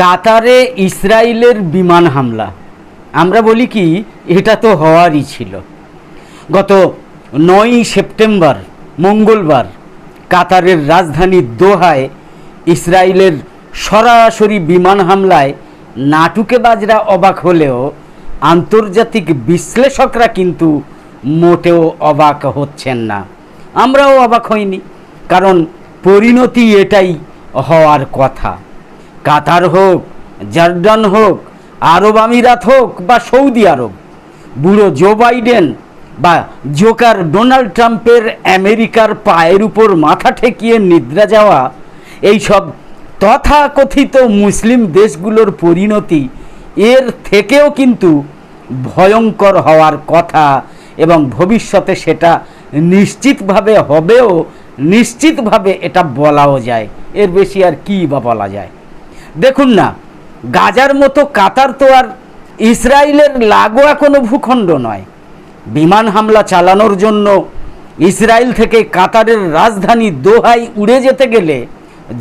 কাতারে ইসরায়েলের বিমান হামলা। আমরা বলি কি, এটা তো হওয়ারই ছিল। গত নয়ই সেপ্টেম্বর, মঙ্গলবার, কাতারের রাজধানী দোহায় ইসরায়েলের সরাসরি বিমান হামলায় নাটুকেবাজরা অবাক হলেও আন্তর্জাতিক বিশ্লেষকরা কিন্তু মোটেও অবাক হচ্ছেন না। আমরাও অবাক হইনি, কারণ পরিণতি এটাই হওয়ার কথা। কাতার হোক, জর্ডান হোক, আরব আমিরাত হোক বা সৌদি আরব, বুড়ো জো বাইডেন বা জোকার ডোনাল্ড ট্রাম্পের আমেরিকার পায়ের উপর মাথা ঠেকিয়ে নিদ্রা যাওয়া, এইসব তথাকথিত মুসলিম দেশগুলোর পরিণতি এর থেকেও কিন্তু ভয়ঙ্কর হওয়ার কথা এবং ভবিষ্যতে সেটা নিশ্চিতভাবে হবেও, নিশ্চিতভাবে এটা বলাও যায়। এর বেশি আর কী বা বলা যায়? দেখুন না, গাজার মতো কাতার তো আর ইসরায়েলের লাগোয়া কোনো ভূখণ্ড নয়। বিমান হামলা চালানোর জন্য ইসরায়েল থেকে কাতারের রাজধানী দোহাই উড়ে যেতে গেলে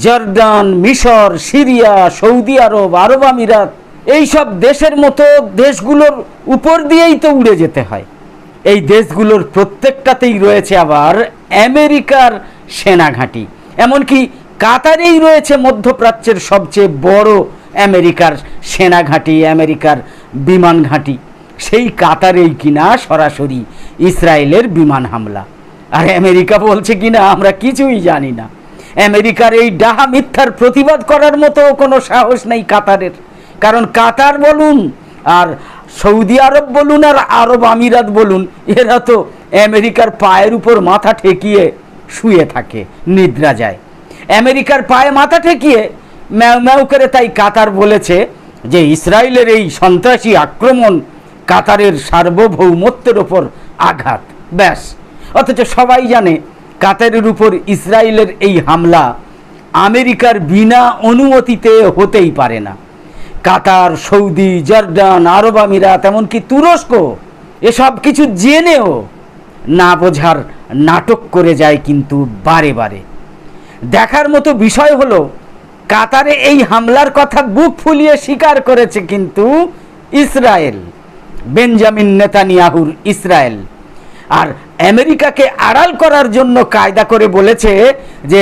জর্ডান, মিশর, সিরিয়া, সৌদি আরব আরব আমিরাত এইসব দেশের মতো দেশগুলোর উপর দিয়েই তো উড়ে যেতে হয়। এই দেশগুলোর প্রত্যেকটাতেই রয়েছে আবার আমেরিকার সেনাঘাঁটি। এমনকি কাতারেই রয়েছে মধ্যপ্রাচ্যের সবচেয়ে বড় আমেরিকার সেনা ঘাঁটি, আমেরিকার বিমান ঘাঁটি। সেই কাতারেই কিনা সরাসরি ইসরায়েলের বিমান হামলা। আর আমেরিকা বলছে কিনা আমরা কিছুই জানি না। আমেরিকার এই ডাহা মিথ্যার প্রতিবাদ করার মতো কোনো সাহস নেই কাতারের। কারণ কাতার বলুন, আর সৌদি আরব বলুন, আর আরব আমিরাত বলুন, এরা তো আমেরিকার পায়ের উপর মাথা ঠেকিয়ে শুয়ে থাকে, নিদ্রা যায়। আমেরিকার পায়ে মাথা ঠেকিয়ে ম্যাও ম্যাও করে তাই কাতার বলেছে যে ইসরায়েলের এই সন্ত্রাসী আক্রমণ কাতারের সার্বভৌমত্বের ওপর আঘাত। ব্যাস। অথচ সবাই জানে কাতারের উপর ইসরায়েলের এই হামলা আমেরিকার বিনা অনুমতিতে হতেই পারে না। কাতার, সৌদি জর্ডান আরব আমিরাত, এমনকি তুরস্ক এসব কিছু জেনেও না বোঝার নাটক করে যায় কিন্তু বারে বারে। দেখার মতো বিষয় হলো, কাতারে এই হামলার কথা বুক ফুলিয়ে স্বীকার করেছে কিন্তু ইসরায়েল, বেঞ্জামিন নেতানিয়াহুর ইসরায়েল। আর আমেরিকাকে আড়াল করার জন্য কায়দা করে বলেছে যে,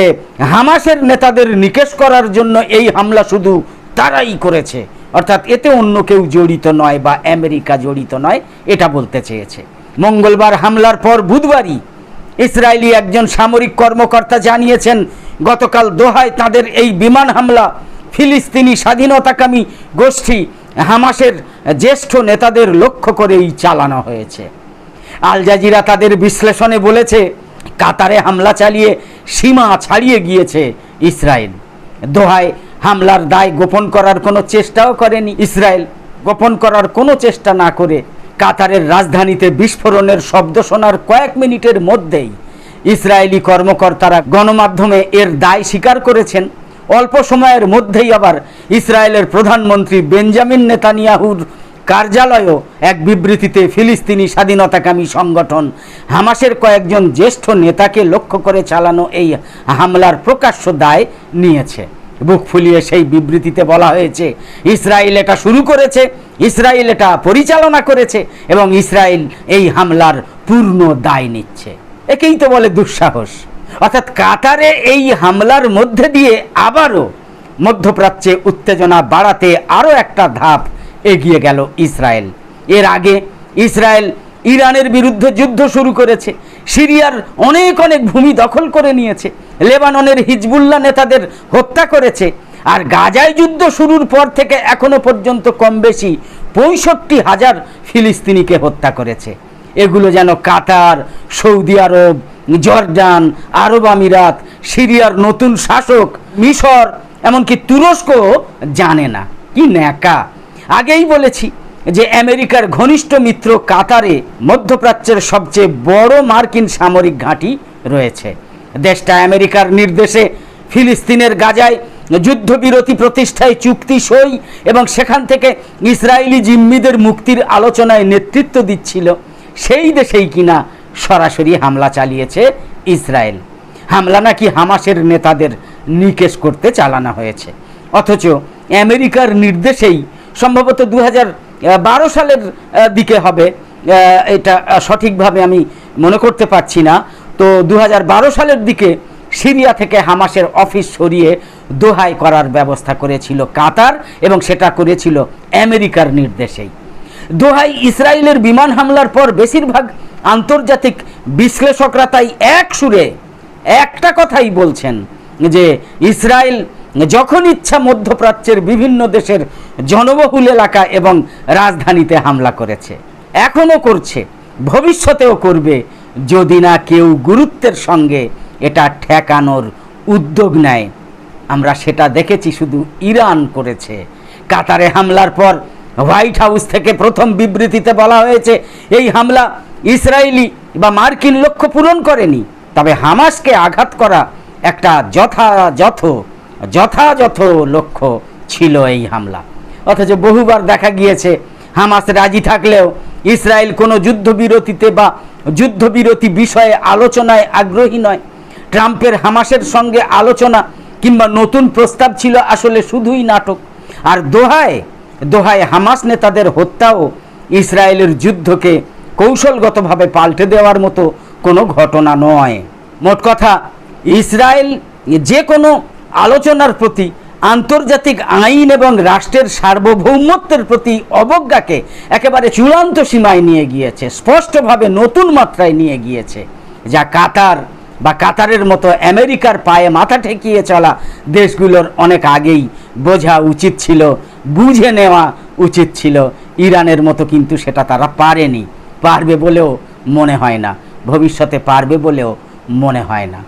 হামাসের নেতাদের নিকেশ করার জন্য এই হামলা শুধু তারাই করেছে। অর্থাৎ এতে অন্য কেউ জড়িত নয় বা আমেরিকা জড়িত নয়, এটা বলতে চেয়েছে। মঙ্গলবার হামলার পর বুধবারই ইসরায়েলি একজন সামরিক কর্মকর্তা জানিয়েছেন, গতকাল দোহায় তাদের এই বিমান হামলা, ফিলিস্তিনি স্বাধীনতাকামী গোষ্ঠী হামাসের জ্যেষ্ঠ নেতাদের লক্ষ্য করেই চালানো হয়েছে। আল জাজিরা তাদের বিশ্লেষণে বলেছে, কাতারে হামলা চালিয়ে সীমা ছাড়িয়ে গিয়েছে ইসরায়েল। দোহায় হামলার দায় গোপন করার কোনো চেষ্টাও করেনি ইসরায়েল। গোপন করার কোনো চেষ্টা না করে কাতারের রাজধানীতে বিস্ফোরণের শব্দ শোনার কয়েক মিনিটের মধ্যেই ইসরায়েলি কর্মকর্তারা গণমাধ্যমে এর দায় স্বীকার করেছেন। অল্প সময়ের মধ্যেই আবার ইসরায়েলের প্রধানমন্ত্রী বেঞ্জামিন নেতানিয়াহুর কার্যালয়ও এক বিবৃতিতে ফিলিস্তিনি স্বাধীনতাকামী সংগঠন হামাসের কয়েকজন জ্যেষ্ঠ নেতাকে লক্ষ্য করে চালানো এই হামলার প্রকাশ্য দায় নিয়েছে। বুক ফুলিয়ে সেই বিবৃতিতে বলা হয়েছে, ইসরায়েল এটা শুরু করেছে, ইসরায়েল এটা পরিচালনা করেছে এবং ইসরায়েল এই হামলার পূর্ণ দায় নিচ্ছে। একেই তো বলে দুঃসাহস। অর্থাৎ কাতারে এই হামলার মধ্যে দিয়ে আবারও মধ্যপ্রাচ্যে উত্তেজনা বাড়াতে আরও একটা ধাপ এগিয়ে গেল ইসরায়েল। এর আগে ইসরায়েল ইরানের বিরুদ্ধে যুদ্ধ শুরু করেছে, সিরিয়ার অনেক অনেক ভূমি দখল করে নিয়েছে লেবাননের হিজবুল্লাহ নেতাদের হত্যা করেছে। আর গাজায় যুদ্ধ শুরুর পর থেকে এখনও পর্যন্ত কম বেশি পঁয়ষট্টি হাজার ফিলিস্তিনিকে হত্যা করেছে। এগুলো যেন কাতার, সৌদি আরব জর্ডান আরব আমিরাত, সিরিয়ার নতুন শাসক, মিশর, এমনকি তুরস্ক জানে না। কি ন্যাকা। আগেই বলেছি যে আমেরিকার ঘনিষ্ঠ মিত্র কাতারে মধ্যপ্রাচ্যের সবচেয়ে বড় মার্কিন সামরিক ঘাঁটি রয়েছে। দেশটা আমেরিকার নির্দেশে ফিলিস্তিনের গাজায় যুদ্ধবিরতি প্রতিষ্ঠায় চুক্তি সই এবং সেখান থেকে ইসরায়েলি জিম্মিদের মুক্তির আলোচনায় নেতৃত্ব দিচ্ছিল, সেই দেশেই কিনা সরাসরি হামলা চালিয়েছে ইসরায়েল। হামলা নাকি হামাসের নেতাদের নিকেশ করতে চালানো হয়েছে। অথচ আমেরিকার নির্দেশেই সম্ভবত দু বারো সালের দিকে হবে এটা সঠিকভাবে আমি মনে করতে পারছি না। তো দু হাজার বারো সালের দিকে সিরিয়া থেকে হামাসের অফিস সরিয়ে দোহাই করার ব্যবস্থা করেছিল কাতার এবং সেটা করেছিল আমেরিকার নির্দেশেই। দোহাই ইসরায়েলের বিমান হামলার পর বেশিরভাগ আন্তর্জাতিক বিশ্লেষকরা তাই এক সুরে একটা কথাই বলছেন যে ইসরায়েল যখন ইচ্ছা মধ্যপ্রাচ্যের বিভিন্ন দেশের জনবহুল এলাকা এবং রাজধানীতে হামলা করেছে, এখনও করছে, ভবিষ্যতেও করবে যদি না কেউ গুরুত্বের সঙ্গে এটা ঠেকানোর উদ্যোগ নেয়, আমরা সেটা দেখেছি শুধু ইরান করেছে। কাতারে হামলার পর হোয়াইট হাউস থেকে প্রথম বিবৃতিতে বলা হয়েছে, এই হামলা ইসরায়েলি বা মার্কিন লক্ষ্য পূরণ করেনি। তবে হামাসকে আঘাত করা একটা যথাযথ যথাযথ লক্ষ্য ছিল এই হামলা। অথচ বহুবার দেখা গিয়েছে, হামাস রাজি থাকলেও ইসরায়েল কোনো যুদ্ধবিরতিতে বা যুদ্ধবিরতি বিষয়ে আলোচনায় আগ্রহী নয়। ট্রাম্পের হামাসের সঙ্গে আলোচনা কিংবা নতুন প্রস্তাব ছিল আসলে শুধুই নাটক। আর দোহায় দোহায় হামাস নেতাদের হত্যাও ইসরায়েলের যুদ্ধকে কৌশলগতভাবে পাল্টে দেওয়ার মতো কোনো ঘটনা নয়। মোট কথা, ইসরায়েল যে কোনো আলোচনার প্রতি আন্তর্জাতিক আইন এবং রাষ্ট্রের সার্বভৌমত্বের প্রতি অবজ্ঞাকে একেবারে চূড়ান্ত সীমায় নিয়ে গিয়েছে, স্পষ্টভাবে নতুন মাত্রায় নিয়ে গিয়েছে, যা কাতার বা কাতারের মতো আমেরিকার পায়ে মাথা ঠেকিয়ে চলা দেশগুলোর অনেক আগেই বোঝা উচিত ছিল, বুঝে নেওয়া উচিত ছিল। ইরানের মতো কিন্তু সেটা তারা পারেনি, পারবে বলেও মনে হয় না, ভবিষ্যতে পারবে বলেও মনে হয় না।